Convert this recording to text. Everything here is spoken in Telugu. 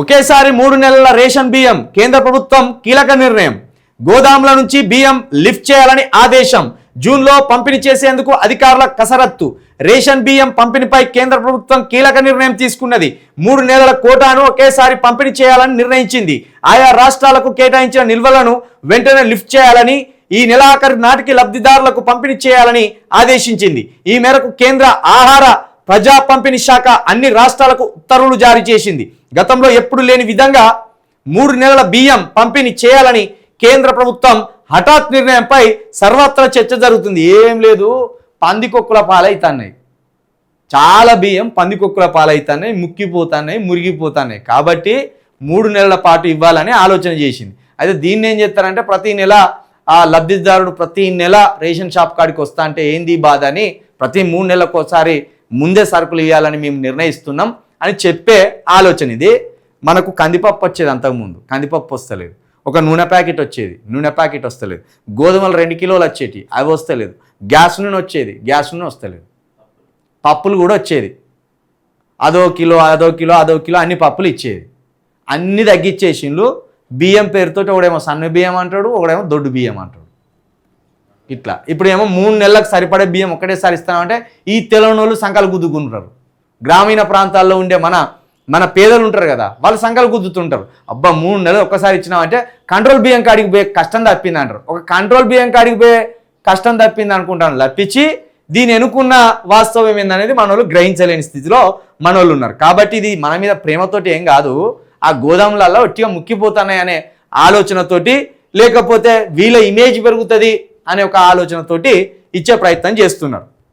ఒకేసారి మూడు నెలల రేషన్ బియ్యం కేంద్ర ప్రభుత్వం కీలక నిర్ణయం. గోదాముల నుంచి బియ్యం లిఫ్ట్ చేయాలని ఆదేశం. జూన్లో పంపిణీ చేసేందుకు అధికారుల కసరత్తు. రేషన్ బియ్యం పంపిణీపై కేంద్ర ప్రభుత్వం కీలక నిర్ణయం తీసుకున్నది. మూడు నెలల కోటాను ఒకేసారి పంపిణీ చేయాలని నిర్ణయించింది. ఆయా రాష్ట్రాలకు కేటాయించిన నిల్వలను వెంటనే లిఫ్ట్ చేయాలని ఈ నెలాఖరు నాటికి లబ్ధిదారులకు పంపిణీ చేయాలని ఆదేశించింది. ఈ మేరకు కేంద్ర ఆహార ప్రజా పంపిణీ శాఖ అన్ని రాష్ట్రాలకు ఉత్తర్వులు జారీ చేసింది. గతంలో ఎప్పుడు లేని విధంగా మూడు నెలల బియ్యం పంపిణీ చేయాలని కేంద్ర ప్రభుత్వం హఠాత్ నిర్ణయంపై సర్వత్రా చర్చ జరుగుతుంది. ఏం లేదు పందికొక్కుల పాలైతున్నాయి. చాలా బియ్యం పందికొక్కుల పాలైతున్నాయి ముక్కిపోతున్నాయి మురిగిపోతున్నాయి. కాబట్టి మూడు నెలల పాటు ఇవ్వాలని ఆలోచన చేసింది. అయితే దీన్ని ఏం చేస్తారంటే ప్రతి నెల ఆ లబ్ధిదారుడు ప్రతి నెల రేషన్ షాప్ కాడికి వస్తా అంటే ఏంది బాధ అని ప్రతి మూడు నెలలకు ఒకసారి ముందే సరుకులు ఇవ్వాలని మేము నిర్ణయిస్తున్నాం అని చెప్పే ఆలోచన ఇది. మనకు కందిపప్పు వచ్చేది అంతకుముందు. కందిపప్పు వస్తలేదు. ఒక నూనె ప్యాకెట్ వచ్చేది. నూనె ప్యాకెట్ వస్తలేదు. గోధుమలు రెండు కిలోలు వచ్చేటి అవి వస్తలేదు. గ్యాస్ నూనె వచ్చేది. గ్యాస్ నూనె వస్తలేదు. పప్పులు కూడా వచ్చేది. అదో కిలో అదో కిలో అదో కిలో అన్ని పప్పులు ఇచ్చేది. అన్ని తగ్గించేసిండ్లు బియ్యం పేరుతో ఒకడేమో సన్న బియ్యం అంటాడు ఒకడేమో దొడ్డు బియ్యం అంటాడు. ఇట్లా. ఇప్పుడు ఏమో మూడు నెలలకు సరిపడే బియ్యం ఒక్కటేసారి ఇస్తామంటే ఈ తెలంగాణలు సంకలు గుద్దుకుంటారు గ్రామీణ ప్రాంతాల్లో ఉండే మన మన పేదలు ఉంటారు కదా వాళ్ళు సంకలు గుద్దుతుంటారు. అబ్బా మూడు నెలలు ఒక్కసారి ఇచ్చినామంటే కంట్రోల్ బియ్యం కాడికి పోయే కష్టం తప్పింది అంటారు ఒక కంట్రోల్ బియ్యం కాడికి పోయే కష్టం తప్పింది అనుకుంటాను. తప్పించి దీని ఎనుకున్న వాస్తవం ఏందనేది మన వాళ్ళు గ్రహించలేని స్థితిలో మన ఉన్నారు. కాబట్టి ఇది మన మీద ప్రేమతోటి ఏం కాదు ఆ గోదాములలో ఒట్టిగా ముక్కిపోతున్నాయి అనే ఆలోచనతోటి లేకపోతే వీళ్ళ ఇమేజ్ పెరుగుతుంది అనే ఒక ఆలోచనతోటి ఇచ్చే ప్రయత్నం చేస్తున్నారు.